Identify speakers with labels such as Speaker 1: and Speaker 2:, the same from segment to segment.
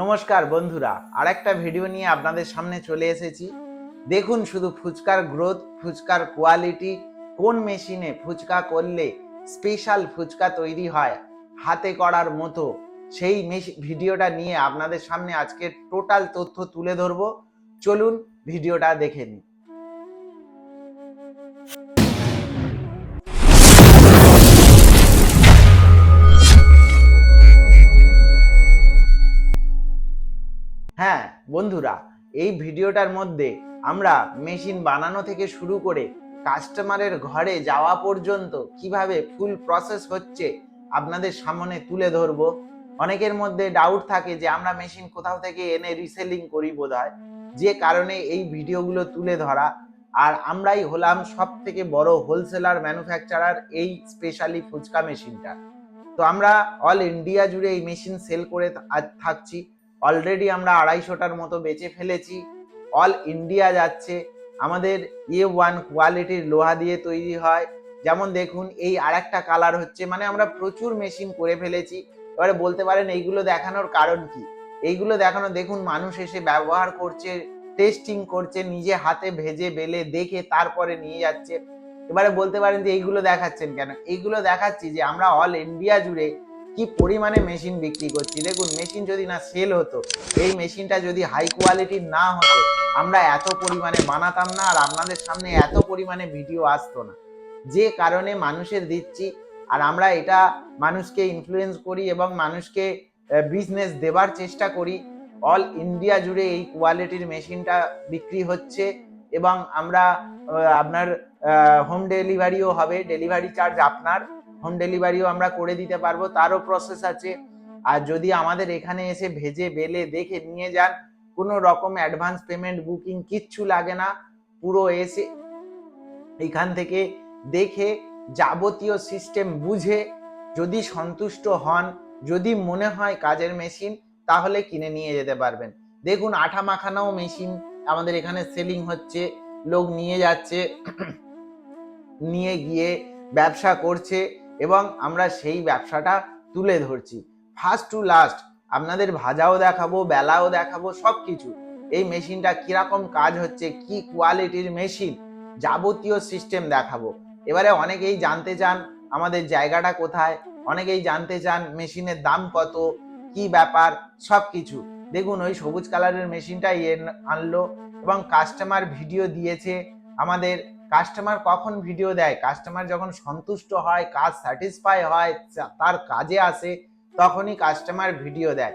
Speaker 1: নমস্কার বন্ধুরা আর একটা ভিডিও নিয়ে আপনাদের সামনে চলে এসেছি। দেখুন শুধু ফুচকার গ্রোথ ফুচকার কোয়ালিটি কোন মেশিনে ফুচকা করলে স্পেশাল ফুচকা তৈরি হয়, হাতে করার মতো। সেই ভিডিওটা নিয়ে আপনাদের সামনে আজকে টোটাল তথ্য তুলে ধরবো। চলুন ভিডিওটা দেখে নিন হ্যাঁ বন্ধুরা, এই ভিডিওটার মধ্যে আমরা মেশিন বানানো থেকে শুরু করে কাস্টমারের ঘরে যাওয়া পর্যন্ত কীভাবে ফুল প্রসেস হচ্ছে আপনাদের সামনে তুলে ধরবো। অনেকের মধ্যে ডাউট থাকে যে আমরা মেশিন কোথাও থেকে এনে রিসেলিং করি বোধহয়। যে কারণে এই ভিডিওগুলো তুলে ধরা। আর আমরাই হলাম সব থেকে বড় হোলসেলার ম্যানুফ্যাকচারার এই স্পেশালি ফুচকা মেশিনটা। তো আমরা অল ইন্ডিয়া জুড়ে এই মেশিন সেল করে থাকছি। অলরেডি আমরা আড়াইশোটার মতো বেচে ফেলেছি। অল ইন্ডিয়া যাচ্ছে। আমাদের এ ওয়ান কোয়ালিটির লোহা দিয়ে তৈরি হয়। যেমন দেখুন, এই আরেকটা কালার হচ্ছে মানে আমরা প্রচুর মেশিন করে ফেলেছি। এবারে বলতে পারেন, এইগুলো দেখানোর কারণ কি? এইগুলো দেখানো, দেখুন, মানুষ এসে ব্যবহার করছে টেস্টিং করছে, নিজে হাতে ভেজে বেলে দেখে তারপরে নিয়ে যাচ্ছে। এবারে বলতে পারেন যে, এইগুলো দেখাচ্ছেন কেন? এইগুলো দেখাচ্ছি যে, আমরা অল ইন্ডিয়া জুড়ে কি পরিমাণে মেশিন বিক্রি করছি? দেখুন মেশিন যদি না সেল হতো, এই মেশিনটা যদি হাই কোয়ালিটির না হতো, আমরা এত পরিমাণে বানাতাম না আর আপনাদের সামনে এত পরিমাণে ভিডিও আসতো না। যে কারণে মানুষের দিচ্ছি, আর আমরা এটা মানুষকে ইনফ্লুয়েন্স করি এবং মানুষকে বিজনেস দেবার চেষ্টা করি। অল ইন্ডিয়া জুড়ে এই কোয়ালিটির মেশিনটা বিক্রি হচ্ছে এবং আমরা আপনার হোম ডেলিভারিও হবে ডেলিভারি চার্জ আপনার। হোম ডেলিভারিও আমরা করে দিতে পারব, তারও প্রসেস আছে। আর যদি আমাদের এখানে এসে ভেজে বেলে দেখে নিয়ে যান, কোনো রকম অ্যাডভান্স পেমেন্ট বুকিং কিচ্ছু লাগে না। পুরো এসে এখান থেকে দেখে যাবতীয় সিস্টেম বুঝে যদি সন্তুষ্ট হন, যদি মনে হয় কাজের মেশিন তাহলে কিনে নিয়ে যেতে পারবেন। দেখুন, আঠা মাখানাও মেশিন আমাদের এখানে সেলিং হচ্ছে, লোক নিয়ে যাচ্ছে, নিয়ে গিয়ে ব্যবসা করছে। এবং আমরা সেই ব্যবসাটা তুলে ধরছি। ফার্স্ট টু লাস্ট আপনাদের ভাজাও দেখাবো, বেলাও দেখাবো সব কিছু এই মেশিনটা কীরকম কাজ হচ্ছে, কি কোয়ালিটির মেশিন, যাবতীয় সিস্টেম দেখাবো। এবারে অনেকেই জানতে চান, আমাদের জায়গাটা কোথায়? অনেকেই জানতে চান, মেশিনের দাম কত, কি ব্যাপার সব কিছু দেখুন, ওই সবুজ কালারের মেশিনটা আনলো এবং কাস্টমার ভিডিও দিয়েছে আমাদের কাস্টমার কখন ভিডিও দেয় কাস্টমার যখন সন্তুষ্ট হয়, কাজ স্যাটিসফাই হয় তার কাজে আসে, তখনই কাস্টমার ভিডিও দেয়।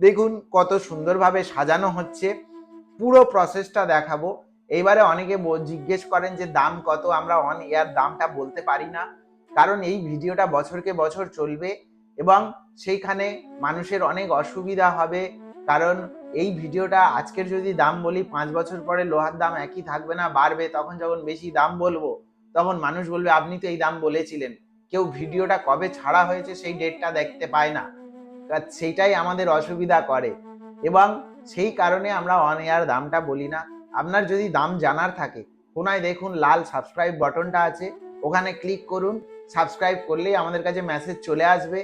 Speaker 1: দেখুন কত সুন্দরভাবে সাজানো হচ্ছে, পুরো প্রসেসটা দেখাবো। এইবারে অনেকে জিজ্ঞেস করেন যে দাম কত? আমরা অন এয়ার দামটা বলতে পারি না, কারণ এই ভিডিওটা বছরকে বছর চলবে এবং সেইখানে মানুষের অনেক অসুবিধা হবে, কারণ এই ভিডিওটা আজকের যদি দাম বলি, পাঁচ বছর পরে লোহার দাম একই থাকবে না, বাড়বে, তখন যখন বেশি দাম বলব, তখন মানুষ বলবে, আপনি তো এই দাম বলেছিলেন। কেউ ভিডিওটা কবে ছাড়া হয়েছে সেই ডেটটা দেখতে পায় না। সেইটাই আমাদের অসুবিধা করে। এবং সেই কারণে আমরা অন এয়ার দামটা বলি না। আপনার যদি দাম জানার থাকে কোনায় দেখুন, লাল সাবস্ক্রাইব বাটনটা আছে। ওখানে ক্লিক করুন। সাবস্ক্রাইব করলেই আমাদের কাছে মেসেজ চলে আসবে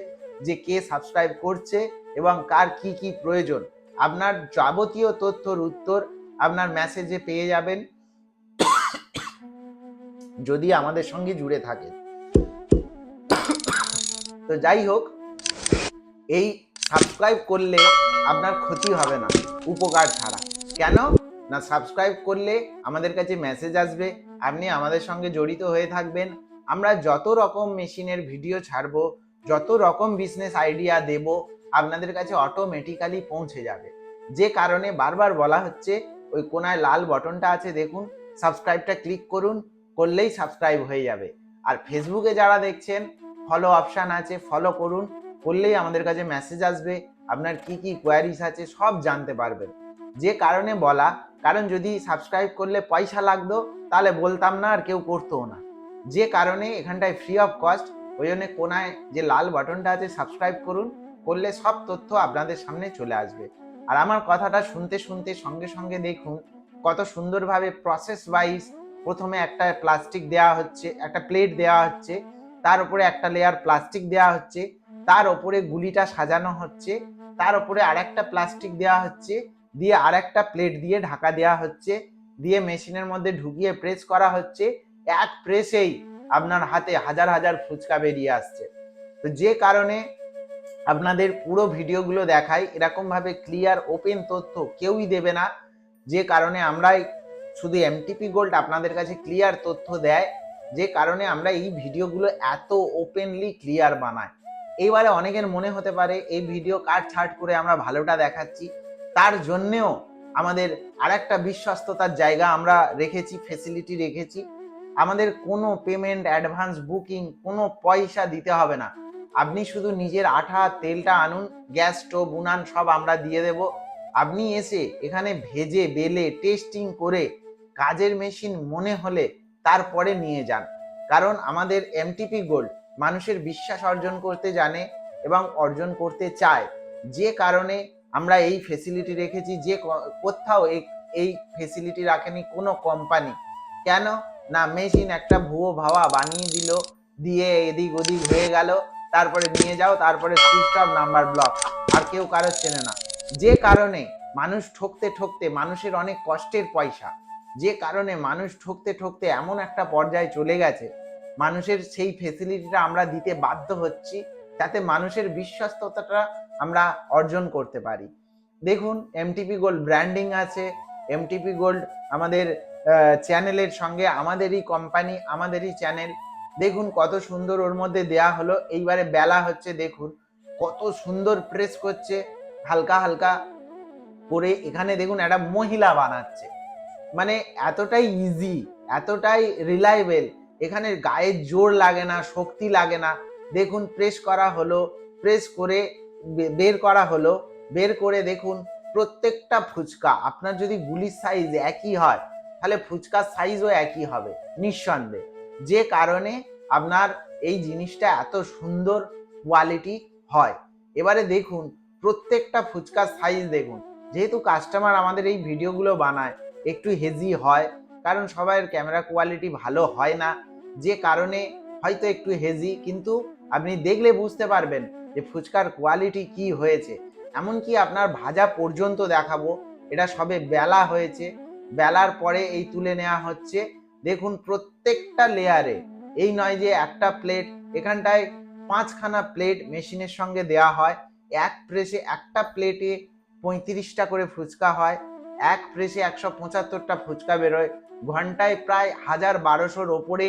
Speaker 1: যে কে সাবস্ক্রাইব করছে এবং কার কি কি প্রয়োজন। আপনার যাবতীয় তথ্যর উত্তর আপনার মেসেজে পেয়ে যাবেন। যদি আমাদের সঙ্গে জুড়ে থাকে তো যাই হোক, এই সাবস্ক্রাইব করলে আপনার ক্ষতি হবে না, উপকার ছাড়া। কেন? না সাবস্ক্রাইব করলে আমাদের কাছে মেসেজ আসবে, আপনি আমাদের সঙ্গে জড়িত হয়ে থাকবেন। আমরা যত রকম মেশিনের ভিডিও ছাড়বো, যত রকম বিজনেস আইডিয়া দেব আপনাদের কাছে অটোমেটিক্যালি পৌঁছে যাবে। যে কারণে বারবার বলা হচ্ছে, ওই কোনায় লাল বটনটা আছে দেখুন সাবস্ক্রাইবটা ক্লিক করুন, করলেই সাবস্ক্রাইব হয়ে যাবে। আর ফেসবুকে যারা দেখছেন ফলো অপশান আছে ফলো করুন, করলেই আমাদের কাছে মেসেজ আসবে, আপনার কি কি কোয়ারিজ আছে সব জানতে পারবেন। যে কারণে বলা, কারণ যদি সাবস্ক্রাইব করলে পয়সা লাগতো, তাহলে বলতাম না আর কেউ করতো না। যে কারণে এখানটায় ফ্রি অফ কস্ট ওই জন্য কোনায় যে লাল বাটনটা আছে সাবস্ক্রাইব করুন করলে সব তথ্য আপনাদের সামনে চলে আসবে। আর আমার কথাটা শুনতে শুনতে সঙ্গে সঙ্গে দেখুন কত সুন্দরভাবে প্রসেস ওয়াইজ প্রথমে একটা প্লাস্টিক দেওয়া হচ্ছে, একটা প্লেট দেওয়া হচ্ছে, তার উপরে একটা লেয়ার প্লাস্টিক দেওয়া হচ্ছে, তার ওপরে গুলিটা সাজানো হচ্ছে, তার উপরে আরেকটা প্লাস্টিক দেওয়া হচ্ছে, দিয়ে আরেকটা প্লেট দিয়ে ঢাকা দেওয়া হচ্ছে, দিয়ে মেশিনের মধ্যে ঢুকিয়ে প্রেস করা হচ্ছে, এক প্রেসেই আপনার হাতে হাজার হাজার ফুচকা বেরিয়ে আসছে। তো যে কারণে আপনাদের পুরো ভিডিওগুলো দেখাই। এরকমভাবে ক্লিয়ার ওপেন তথ্য কেউই দেবে না। যে কারণে আমরাই শুধু এমটিপি গোল্ড আপনাদের কাছে ক্লিয়ার তথ্য দেয়। যে কারণে আমরা এই ভিডিওগুলো এত ওপেনলি ক্লিয়ার বানাই। এইবারে অনেকের মনে হতে পারে, এই ভিডিও কাট ছাট করে আমরা ভালোটা দেখাচ্ছি? তার জন্যেও আমাদের আরেকটা বিশ্বস্ততার জায়গা আমরা রেখেছি ফেসিলিটি রেখেছি। আমাদের কোনো পেমেন্ট অ্যাডভান্স বুকিং কোনো পয়সা দিতে হবে না। আপনি শুধু নিজের আঠা, তেলটা আনুন, গ্যাস, স্টোভ, উনান সব আমরা দিয়ে দেব। আপনি এসে এখানে ভেজে, বেলে, টেস্টিং করে কাজের মেশিন মনে হলে তারপরে নিয়ে যান। কারণ আমাদের এমটিপি গোল্ড মানুষের বিশ্বাস অর্জন করতে জানে এবং অর্জন করতে চায়। যে কারণে আমরা এই ফেসিলিটি রেখেছি, যে কোথাও এই এই ফেসিলিটি রাখেনি কোনো কোম্পানি কেন? না মেশিন একটা ভুয়ো ভাওয়া বানিয়ে দিল, দিয়ে এদিক ওদিক হয়ে গেল। তারপরে নিয়ে যাও, তারপরে সুইচ অফ নাম্বার ব্লক আর কেউ কারোর চেনে না। যে কারণে মানুষ ঠকতে ঠকতে, মানুষের অনেক কষ্টের পয়সা। যে কারণে মানুষ ঠকতে ঠকতে এমন একটা পর্যায়ে চলে গেছে, মানুষের সেই ফেসিলিটিটা আমরা দিতে বাধ্য হচ্ছি, যাতে মানুষের বিশ্বস্ততাটা আমরা অর্জন করতে পারি। দেখুন এমটিপি গোল্ড ব্র্যান্ডিং আছে। এমটিপি গোল্ড আমাদের চ্যানেলের সঙ্গে আমাদেরই কোম্পানি আমাদেরই চ্যানেল দেখুন কত সুন্দর ওর মধ্যে দেয়া হলো। এইবারে বেলা হচ্ছে, দেখুন, কত সুন্দর প্রেস করছে। হালকা হালকা করে এখানে দেখুন একটা মহিলা বানাচ্ছে। মানে এতটাই ইজি এতটাই রিলায়েবল এখানে গায়ে জোর লাগে না, শক্তি লাগে না। দেখুন প্রেস করা হলো প্রেস করে বের করা হলো, বের করে দেখুন প্রত্যেকটা ফুচকা, আপনার যদি গুলির সাইজ একই হয়, তাহলে ফুচকার সাইজও একই হবে, নিঃসন্দেহে। যে কারণে আপনার এই জিনিসটা এত সুন্দর কোয়ালিটি হয়। এবারে দেখুন, প্রত্যেকটা ফুচকার সাইজ দেখুন। যেহেতু কাস্টমার আমাদের এই ভিডিওগুলো বানায়, একটু হেজি হয়, কারণ সবাইয়ের ক্যামেরা কোয়ালিটি ভালো হয় না। যে কারণে হয়তো একটু হেজি কিন্তু আপনি দেখলে বুঝতে পারবেন যে ফুচকার কোয়ালিটি কি হয়েছে। এমনকি আপনার ভাজা পর্যন্ত দেখাবো, এটা সবে বেলা হয়েছে। বেলার পরে এই তুলে নেওয়া হচ্ছে দেখুন প্রত্যেকটা লেয়ারে এই নয় যে একটা প্লেট এখানটায় পাঁচখানা প্লেট মেশিনের সঙ্গে দেয়া হয়। এক প্রেসে একটা প্লেটে পঁয়ত্রিশটা করে ফুচকা হয়। এক প্রেসে একশো পঁচাত্তরটা ফুচকা বেরোয়। ঘন্টায় প্রায় হাজার বারোশোর ওপরে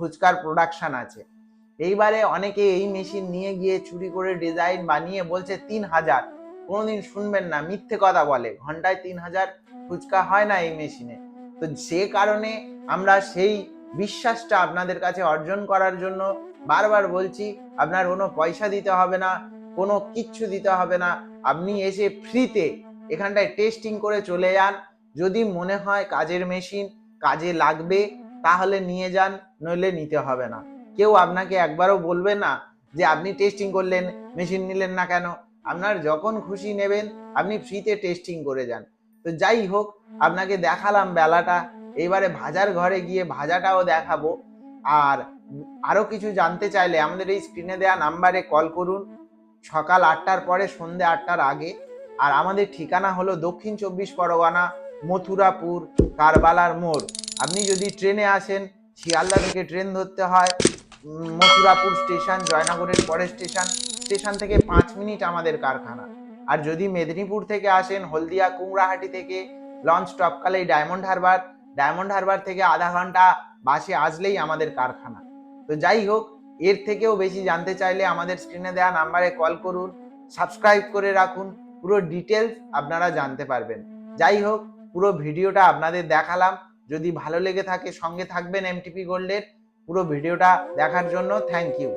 Speaker 1: ফুচকার প্রোডাকশান আছে। এইবারে অনেকে এই মেশিন নিয়ে গিয়ে চুরি করে ডিজাইন বানিয়ে বলছে তিন হাজার। কোনোদিন শুনবেন না, মিথ্যে কথা বলে। ঘন্টায় তিন হাজার ফুচকা হয় না এই মেশিনে তো সে কারণে আমরা সেই বিশ্বাসটা আপনাদের কাছে অর্জন করার জন্য বারবার বলছি, আপনার কোনো পয়সা দিতে হবে না, কোনো কিচ্ছু দিতে হবে না। আপনি এসে ফ্রিতে এখানটায় টেস্টিং করে চলে যান। যদি মনে হয় কাজের মেশিন, কাজে লাগবে, তাহলে নিয়ে যান, নইলে নিতে হবে না। কেউ আপনাকে একবারও বলবে না যে, আপনি টেস্টিং করলেন, মেশিন নিলেন না কেন? আপনার যখন খুশি নেবেন, আপনি ফ্রিতে টেস্টিং করে যান। তো যাই হোক, আপনাকে দেখালাম বেলাটা। এবারে ভাজার ঘরে গিয়ে ভাজাটাও দেখাবো। আর আরও কিছু জানতে চাইলে আমাদের এই স্ক্রিনে দেওয়া নাম্বারে কল করুন। সকাল আটটার পরে সন্ধে আটটার আগে। আর আমাদের ঠিকানা হলো দক্ষিণ চব্বিশ পরগনা, মথুরাপুর, কারবালার মোড়। আপনি যদি ট্রেনে আসেন, শিয়ালদা থেকে ট্রেন ধরতে হয় মথুরাপুর স্টেশন জয়নগরের পরের স্টেশন স্টেশন থেকে পাঁচ মিনিট আমাদের কারখানা। আর যদি মেদিনীপুর থেকে আসেন, হলদিয়া, কুমড়াহাটি থেকে লঞ্চ টপকালেই ডায়মন্ড হারবার ডায়মন্ড হারবার থেকে আধা ঘণ্টা বাসে আসলেই আমাদের কারখানা। তো যাই হোক, এর থেকেও বেশি জানতে চাইলে আমাদের স্ক্রিনে দেওয়া নাম্বারে কল করুন, সাবস্ক্রাইব করে রাখুন, পুরো ডিটেলস আপনারা জানতে পারবেন। যাই হোক, পুরো ভিডিওটা আপনাদের দেখালাম। যদি ভালো লেগে থাকে, সঙ্গে থাকবেন এমটিপি গোল্ডের পুরো ভিডিওটা দেখার জন্য থ্যাংক ইউ